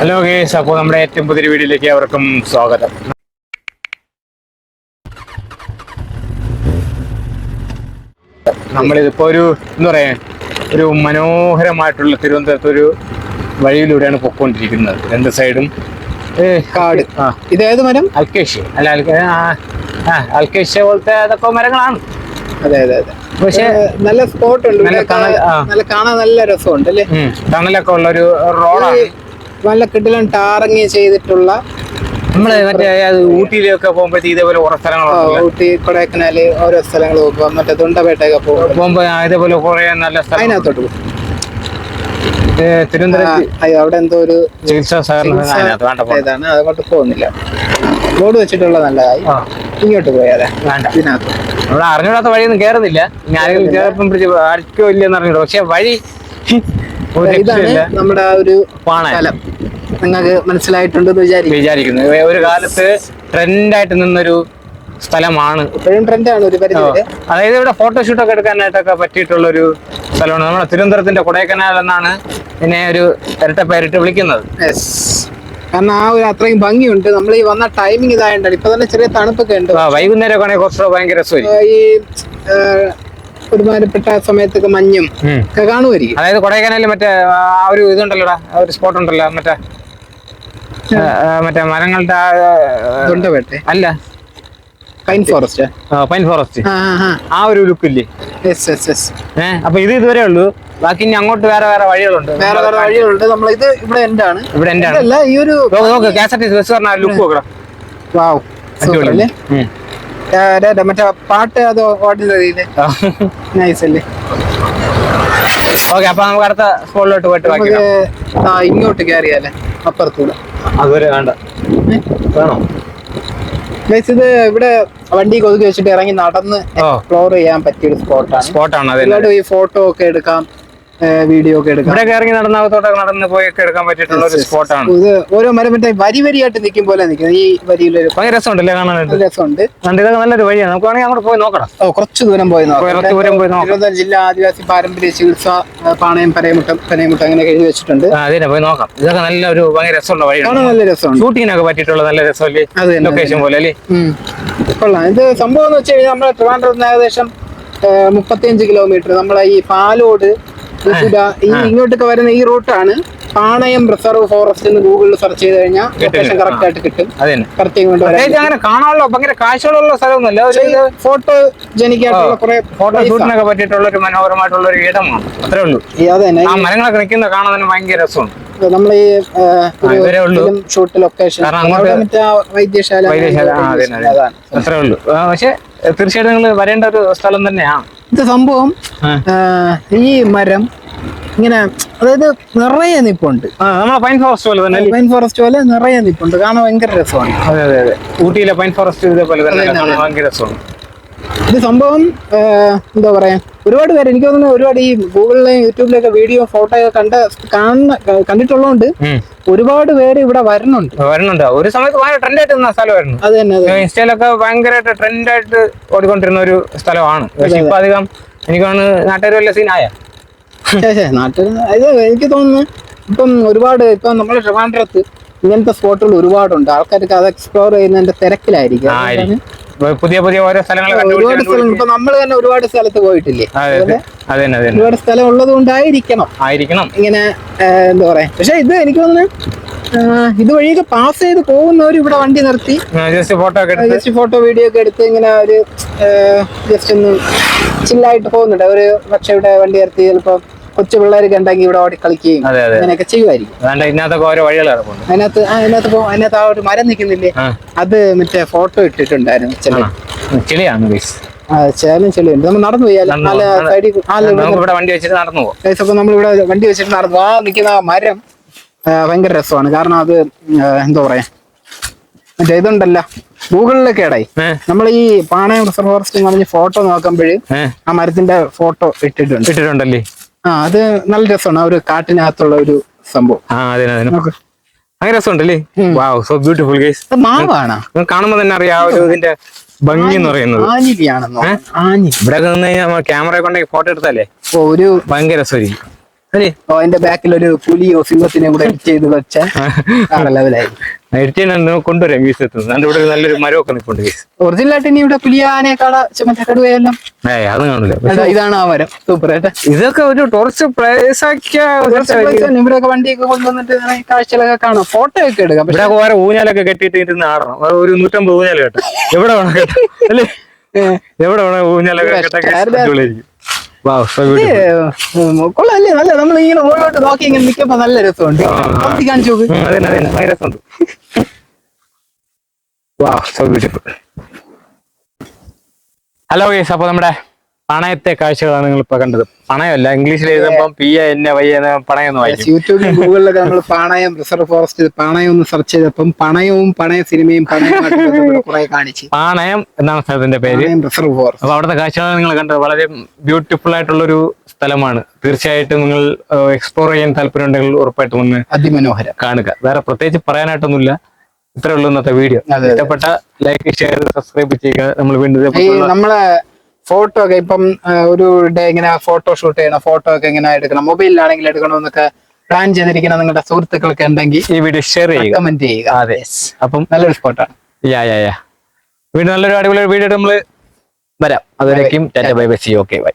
Hello guys അപ്പോൾ നമ്മുടെ ഏറ്റവും പുതിയ വീഡിയോയിലേക്ക് അവർക്കും സ്വാഗതം. നമ്മളിതിപ്പോ ഒരു എന്താ പറയാ ഒരു മനോഹരമായിട്ടുള്ള തിരുവനന്തപുരത്ത് ഒരു വഴിയിലൂടെയാണ് പൊക്കോണ്ടിരിക്കുന്നത്. രണ്ട് സൈഡും? കാട്. ആ. ഇതേത് മരം? അൽക്കേഷ്യ. അല്ല അൽക്ക ആ, ആ അൽക്കേഷ്യ പോലത്തെ അതൊക്കെ മരങ്ങളാണ്. അതെ അതെ അതെ. പക്ഷെ നല്ല സ്പോട്ട് ഉണ്ട് നല്ല കാണാൻ നല്ല രസമുണ്ട് അല്ലേ? തണലൊക്കെ ഉള്ള ഒരു റോഡാണ് നല്ല കിടിലം ടാറിങ് ചെയ്തിട്ടുള്ള നമ്മൾ മറ്റേ ഊട്ടിയിലൊക്കെ പോകുമ്പോഴത്തേക്ക് ഇതേപോലെ കുറെ സ്ഥലങ്ങളുണ്ടല്ലോ ഊട്ടി കൊടൈക്കനാല് ഓരോ സ്ഥലങ്ങൾ പോകും മറ്റേ തുണ്ടപേട്ടയൊക്കെ പോകും പോകുമ്പോ ഇതേപോലെ കുറെ നല്ല സ്ഥലം അതിനകത്തോട്ട് പോകും. തിരുവനന്തപുരത്ത് അവിടെ എന്തോ ഒരു ചികിത്സാ സഹകരണം അതുകൊണ്ട് പോകുന്നില്ല. ബോർഡ് വെച്ചിട്ടുള്ള നല്ലതായി. ഇങ്ങോട്ട് പോയാലേ വേണ്ട. ഇതിനകത്ത്. നമ്മൾ അറിഞ്ഞൂടാത്ത വഴിയൊന്നും കേറുന്നില്ല. ആരെങ്കിലും കേറപ്പം പിടിച്ച് അടിക്കോ ഇല്ലെന്ന് അറിഞ്ഞൂടാ പക്ഷെ വഴി ഇതാണ് നമ്മുടെ ആ ഒരു സ്ഥലം. നിങ്ങൾക്ക് മനസ്സിലായിട്ടുണ്ടെന്ന് വിചാരിക്കും വിചാരിക്കുന്നു. ഒരു കാലത്ത് ട്രെൻഡായിട്ട് നിന്നൊരു സ്ഥലമാണ്. ഇപ്പോഴും ട്രെൻഡാണ് ഒരു പരിധി അതായത് ഇവിടെ ഫോട്ടോഷൂട്ടൊക്കെ എടുക്കാനായിട്ടൊക്കെ പറ്റിയിട്ടുള്ള ഒരു സ്ഥലമാണ്. നമ്മുടെ തിരുവനന്തപുരത്തിന്റെ കൊടൈക്കനാൽ എന്നാണ് ഇതിനെ ഒരു ഇരട്ട പേരിട്ട് വിളിക്കുന്നത്. കാരണം ആ ഒരു അത്രയും ഭംഗിയുണ്ട്. നമ്മൾ ഈ വന്ന ടൈമിംഗ് ഇതായിട്ടാണ് ഇപ്പൊ തന്നെ ചെറിയ തണുപ്പൊക്കെ ഉണ്ട്. വൈകുന്നേരം ആണെങ്കിൽ കുറച്ച് ഭയങ്കര ഈ ആ, സമയത്തൊക്കെ മഞ്ഞും ഒക്കെ കാണുമായിരിക്കും. അതായത് കൊടൈക്കനാലിൽ മറ്റേ ആ ഒരു ഇതുണ്ടല്ലോടാ ആ ഒരു സ്പോട്ട് ഉണ്ടല്ലോ മറ്റേ മറ്റേ മരങ്ങളുടെ തൊണ്ടവേട്ടെ. അല്ല. പൈൻ ഫോറസ്റ്റ് പൈൻ ഫോറസ്റ്റ് ആ ഒരു ലുക്ക് ഇല്ലേ? ഏഹ് അപ്പൊ ഇത് ഇതുവരെ ഉള്ളൂ. ബാക്കി ഇനി അങ്ങോട്ട് വേറെ വേറെ വഴികളുണ്ട്. വേറെ വേറെ വഴികളുണ്ട്. നമ്മൾ ഇത് ഇവിടെ എന്റെ ആണ് ഇവിടെ എന്റെ അല്ല ഈ ഒരു നോക്ക് K S R T C bus പറഞ്ഞ ലുക്ക് നോക്കണം വാവ് മറ്റേ പാട്ട് അതോ ഓടുന്ന നൈസ് അല്ലേ ഓക്കെ അപ്പൊ നമുക്ക് അടുത്ത സ്പോട്ടിലോട്ട് പോയിട്ട് ഇങ്ങോട്ട് കയറിയാലേ അപ്പുറത്തൂടെ. അതുവരെ വേണ്ട. വേണോ? ഇത് ഇവിടെ വണ്ടി കൊതുകി വെച്ചിട്ട് ഇറങ്ങി നടന്ന് എക്സ്പ്ലോർ ചെയ്യാൻ പറ്റിയ ഒരു സ്പോട്ടാണ് സ്പോട്ടാണ് ഒരുപാട് ഈ ഫോട്ടോ ഒക്കെ എടുക്കാം. വീഡിയോ ഒക്കെ എടുക്കാം. ഇവിടെ ഇറങ്ങി നടന്നകത്തോട്ടൊക്കെ നടന്ന് പോയൊക്കെ എടുക്കാൻ പറ്റിയിട്ടുള്ള ഒരു സ്പോട്ടാണ് ഇത് ഓരോ മരം മറ്റേ വരി വരിയായിട്ട് നിൽക്കും പോലെ നിൽക്കുന്നത് ഈ വരിയിലൊരു ഭയങ്കര രസമുണ്ടല്ലേ കാണാനായിട്ട്? രസമുണ്ട്. ഇതൊക്കെ നല്ലൊരു വഴിയാണ്. നമുക്ക് വേണമെങ്കിൽ അങ്ങോട്ട് പോയി നോക്കണം ഓ കുറച്ച് ദൂരം പോയി നോക്കാം. ദൂരം പോയി നോക്കാം. ജില്ലാ ആദിവാസി പാരമ്പര്യ ചികിത്സ പാണയം പനയമുട്ടം പനയമുട്ടം അങ്ങനെ എഴുതി വെച്ചിട്ടുണ്ട്. അതിനെ പോയി നോക്കാം. ഇതൊക്കെ നല്ല ഒരു ഭയങ്കര രസമുള്ള വഴിയാണ്. നല്ല രസമുണ്ട്. ഷൂട്ടിങ്ങിനൊക്കെ പറ്റിയിട്ടുള്ള നല്ല രസമല്ലേ? ലൊക്കേഷൻ പോലെ അല്ലേ. കൊള്ളാം. ഇത് സംഭവം എന്ന് വെച്ച് കഴിഞ്ഞാൽ നമ്മുടെ ട്രിവാൻഡ്രത്ത് ഏകദേശം മുപ്പത്തിയഞ്ച് കിലോമീറ്റർ നമ്മളെ ഈ പാലോട് ഈ ഇങ്ങോട്ടൊക്കെ വരുന്ന ഈ റൂട്ടാണ് പാണയം റിസർവ് ഫോറസ്റ്റ് എന്ന് ഗൂഗിളിൽ സെർച്ച് ചെയ്ത് കഴിഞ്ഞാൽ ലൊക്കേഷൻ കറക്റ്റ് ആയിട്ട് കിട്ടും. കറക്റ്റ് കൊണ്ട് അങ്ങനെ കാണാനുള്ള ഭയങ്കര കാഴ്ചകളുള്ള സ്ഥലമൊന്നുമല്ല. ഒരു ഫോട്ടോ ജനിക്കായിട്ടുള്ള കുറെ ഫോട്ടോ ഷൂട്ടിനൊക്കെ പറ്റിയിട്ടുള്ള ഒരു മനോഹരമായിട്ടുള്ള ഒരു ഇടമാണ്. അത്രേ ഉള്ളൂ. അതന്നെ. ആ മരങ്ങളൊക്കെ നിൽക്കുന്ന കാണാൻ തന്നെ ഭയങ്കര രസമാണ്. നമ്മൾ ഈ ഷൂട്ട് ലൊക്കേഷൻ വൈദ്യശാല വൈദ്യശാല. അതാണ്. അത്രേ ഉള്ളൂ. പക്ഷെ തീർച്ചയായിട്ടും നിങ്ങൾ വരേണ്ട ഒരു സ്ഥലം തന്നെയാണ്. ഇത് സംഭവം ഈ മരം ഇങ്ങനെ അതായത് നിറയെ നിപ്പുണ്ട്. പൈൻ ഫോറസ്റ്റ് പോലെ തന്നെ? പൈൻ ഫോറസ്റ്റ് പോലെ നിറയെ നിപ്പുണ്ട്. കാണാൻ ഭയങ്കര രസമാണ്. അതെ അതെ അതെ. ഊട്ടിയിലെ പൈൻ ഫോറസ്റ്റ് ഇതേപോലെ തന്നെ ഭയങ്കര രസമാണ്. ഇത് സംഭവം എന്താ പറയാ ഒരുപാട് പേര് എനിക്ക് തോന്നുന്നു ഒരുപാട് ഈ ഗൂഗിളിലെയും യൂട്യൂബിലൊക്കെ വീഡിയോ ഫോട്ടോ ഒക്കെ കണ്ട കാണുന്ന കണ്ടിട്ടുള്ളതുകൊണ്ട്. ഒരുപാട് പേര് ഇവിടെ വരുന്നുണ്ട്. വരുന്നുണ്ട്. ഒരു സമയത്ത് ഭയങ്കര ട്രെൻഡായിട്ട് നിന്ന സ്ഥലമായിരുന്നു. അത് തന്നെ ഇൻസ്റ്റയിലൊക്കെ ഭയങ്കരമായിട്ട് ട്രെൻഡായിട്ട് ഓടിക്കൊണ്ടിരുന്ന ഒരു സ്ഥലമാണ്. പക്ഷെ ഇപ്പൊ അധികം എനിക്കാണ് നാട്ടുകാർ വല്ല സീനായ നാട്ടുകാർ എനിക്ക് തോന്നുന്നു ഇപ്പം ഒരുപാട് ഇപ്പം നമ്മുടെ ട്രിവാൻഡ്രത്ത് ഇങ്ങനത്തെ സ്പോട്ടുകൾ ഒരുപാടുണ്ട്. ആൾക്കാർക്ക് അത് എക്സ്പ്ലോർ ചെയ്യുന്നതിന്റെ തിരക്കിലായിരിക്കും. പുതിയ പുതിയ ഓരോ സ്ഥലങ്ങൾ ഒരുപാട് സ്ഥലം ഇപ്പൊ നമ്മൾ തന്നെ ഒരുപാട് സ്ഥലത്ത് പോയിട്ടില്ലേ? അതെ ഒരുപാട് സ്ഥലം ഉള്ളത് കൊണ്ടായിരിക്കണം. ആയിരിക്കണം. ഇങ്ങനെ എന്താ പറയാ? പക്ഷെ ഇത് എനിക്ക് തോന്നുന്നു ഇതുവഴിയൊക്കെ പാസ് ചെയ്ത് പോകുന്നവർ ഇവിടെ വണ്ടി നിർത്തി. ജസ്റ്റ് ഫോട്ടോ ഒക്കെ എടുത്ത്. ജസ്റ്റ് ഫോട്ടോ വീഡിയോ ഒക്കെ എടുത്ത് ഇങ്ങനെ ഒരു ജസ്റ്റ് ഒന്ന് ചില്ലായിട്ട് പോകുന്നുണ്ട്. ഒരു പക്ഷെ ഇവിടെ വണ്ടി നിർത്തി ചിലപ്പോ കൊച്ചു പിള്ളേരൊക്കെ ഉണ്ടെങ്കിൽ ഇവിടെ ഓടി കളിക്കുകയും അങ്ങനെയൊക്കെ ചെയ്യുമായിരിക്കും. ഓരോ വഴികൾ അതിനകത്ത് അതിനകത്ത് അതിനകത്ത് ആ ഒരു മരം നിൽക്കുന്നില്ലേ? അത് മറ്റേ ഫോട്ടോ ഇട്ടിട്ടുണ്ടായിരുന്നു ചെളിയാണ് ചേലും ചെളിയുണ്ട്. നമ്മൾ നടന്നു പോയാലും ഇവിടെ വണ്ടി വെച്ചിട്ട് നടന്നു പോകാം അപ്പൊ നമ്മളിവിടെ വണ്ടി വെച്ചിട്ട് നടന്നു. ആ നിൽക്കുന്ന ആ മരം ഭയങ്കര രസമാണ്. കാരണം അത് എന്താ പറയാ? മറ്റേ ഇതുണ്ടല്ലോ. ഗൂഗിളിലൊക്കെ ഇടായി. നമ്മൾ ഈ പാണയം റിസർവ് ഫോറസ്റ്റ് എന്ന് ഫോട്ടോ നോക്കുമ്പോൾ ആ മരത്തിന്റെ ഫോട്ടോ ഇട്ടിട്ടുണ്ട്. ഇട്ടിട്ടുണ്ടല്ലേ? ആ അത് നല്ല രസമാണ്. ആ ഒരു കാട്ടിനകത്തുള്ള ഒരു സംഭവം. ആ അതെ അതെ അങ്ങനെ രസമുണ്ടല്ലേ. വാവ് സോ ബ്യൂട്ടിഫുൾ ഗൈസ് മാവാണ് കാണുമ്പോൾ തന്നെ അറിയാം ഒരു ഇതിന്റെ ഭംഗി എന്ന് പറയുന്നത്. ഇവിടെ നിന്ന് കഴിഞ്ഞാൽ ക്യാമറ കൊണ്ടെങ്കിൽ ഫോട്ടോ എടുത്താലേ? ഒരു ഭയങ്കര രസമായിരിക്കും. അല്ലേ? അതിന്റെ ബാക്കിൽ ഒരു പുലിയോ സിംഹത്തിനെ കൂടെ ചെയ്ത് വെച്ച ലെവലായി ഞാൻ കൊണ്ടുവരാം വീസ് എത്തുന്നത് അതിന്റെ ഇവിടെ നല്ലൊരു മരമൊക്കെ നിൽപ്പുണ്ട് വീസ് ഒറിജിനൽ ആയിട്ട് ഇനി ഇവിടെ പുലിയാനെ കട കടുവയെല്ലാം ഏ അത് കാണില്ല ഇതാണ് ആ മരം. സൂപ്പർ ആയിട്ട് ഇതൊക്കെ ഒരു ടോർച്ച് പ്ലേസ് ആക്കിയ ഇവിടെയൊക്കെ വണ്ടിയൊക്കെ കൊണ്ടുവന്നിട്ട് കാഴ്ചകളൊക്കെ കാണാം. ഫോട്ടോ ഒക്കെ എടുക്കാം. പക്ഷെ വേറെ ഊഞ്ഞാലൊക്കെ കെട്ടിയിട്ട് ഇരുന്ന് ആടണം. ഒരു നൂറ്റമ്പത് ഊഞ്ഞാൽ കേട്ടോ. എവിടെ വേണം കേട്ടോ? അല്ലേ? എവിടെ വേണം ഊഞ്ഞാലൊക്കെ കേട്ടൊക്കെ കൊള്ളല്ലേ? നല്ല നമ്മൾ ഇങ്ങനെ മുകളിലോട്ട് നോക്കി ഇങ്ങനെ നിൽക്കുമ്പോ നല്ല രസമുണ്ട്. കാണിച്ചു രസമുണ്ട്. ഹലോ ഗേസ് അപ്പൊ നമ്മുടെ പണയത്തെ കാഴ്ചകളാണ് നിങ്ങൾ ഇപ്പൊ കണ്ടത്. പണയമല്ല ഇംഗ്ലീഷിൽ എഴുതുമ്പോൾ പി എ എൻ വൈ എന്ന പണയം യൂട്യൂബിൽ യൂട്യൂബിലും ഗൂഗിളിലൊക്കെ നമ്മൾ പണയം റിസർവ് ഫോറസ്റ്റ് പണയം ഒന്ന് സെർച്ച് ചെയ്തപ്പം പണയവും പണയ സിനിമയും പണയമായിട്ട് കാണിച്ച്. പാണയം എന്നാണ് സ്ഥലത്തിന്റെ പേര്. റിസർവ് ഫോറസ്റ്റ് അപ്പൊ അവിടുത്തെ കാഴ്ചകൾ നിങ്ങൾ കണ്ടത്. വളരെ ബ്യൂട്ടിഫുൾ ആയിട്ടുള്ള ഒരു സ്ഥലമാണ്. തീർച്ചയായിട്ടും നിങ്ങൾ എക്സ്പ്ലോർ ചെയ്യാൻ താല്പര്യം ഉണ്ടെങ്കിൽ ഉറപ്പായിട്ടും ഒന്ന് അതിമനോഹരം. കാണുക. വേറെ പ്രത്യേകിച്ച് പറയാനായിട്ടൊന്നുമില്ല. ഇത്രയുള്ള ഇന്നത്തെ വീഡിയോ. ഇഷ്ടപ്പെട്ട ലൈക്ക് ഷെയർ സബ്സ്ക്രൈബ് ചെയ്യുക. നമ്മൾ വീണ്ടും നമ്മളെ ഫോട്ടോ ഒക്കെ ഇപ്പം ഒരു ഡേ ഇങ്ങനെ ഫോട്ടോ ഷൂട്ട് ചെയ്യണം ഫോട്ടോ ഒക്കെ ഇങ്ങനെ എടുക്കണം. മൊബൈലിലാണെങ്കിൽ എടുക്കണമെന്നൊക്കെ പ്ലാൻ ചെയ്തിരിക്കുന്ന നിങ്ങളുടെ സുഹൃത്തുക്കളൊക്കെ ഉണ്ടെങ്കിൽ ഈ വീഡിയോ ഷെയർ ചെയ്യുക. കമന്റ് ചെയ്യുക. അതെ. അപ്പം നല്ലൊരു സ്പോട്ടാണ് യാ യാ യാ വീണ്ടും നല്ലൊരു അടിപൊളി വീഡിയോ നമ്മൾ വരാം. അതുവരേക്കും tata bye bye see okay bye